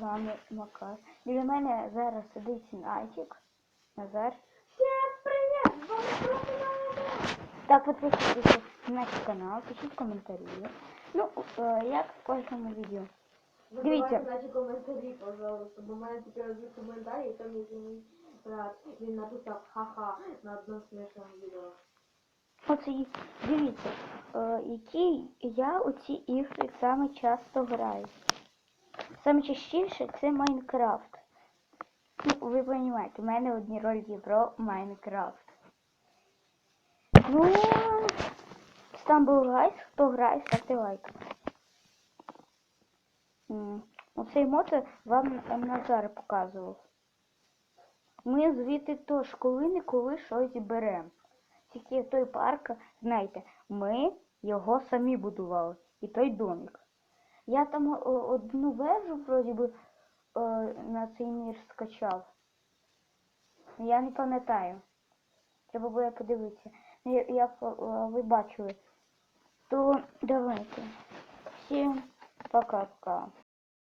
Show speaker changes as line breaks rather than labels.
вами Макар. Біля мене зараз сидить Натік. Назар.
Всем привет! З вами
Так, підписуйтесь на наш канал, пишіть коментарі. Ну, е, як в кожному відео. Дивіться.
наші коментарі, пожалуйста, бо в мене тільки один коментарій, і там є мій брат. Він написав ха-ха на одному смішному відео.
Оце дивіться, е, які я у ці ігри саме часто граю. Саме це Майнкрафт. Ну, ви розумієте, в мене одні ролики про Майнкрафт. Ну, Stumble Guys, хто грає, ставте лайк. Оцей мод вам Назар показував. Ми звідти тож коли-неколи щось беремо. Тільки той парк, знаєте, ми його самі будували. І той домик. Я там одну вежу, вроді би, е, на цей мір скачав. Я не пам'ятаю. Треба буде подивитися. Ну, Як е, ви бачили. То давайте. Всім пока-пока.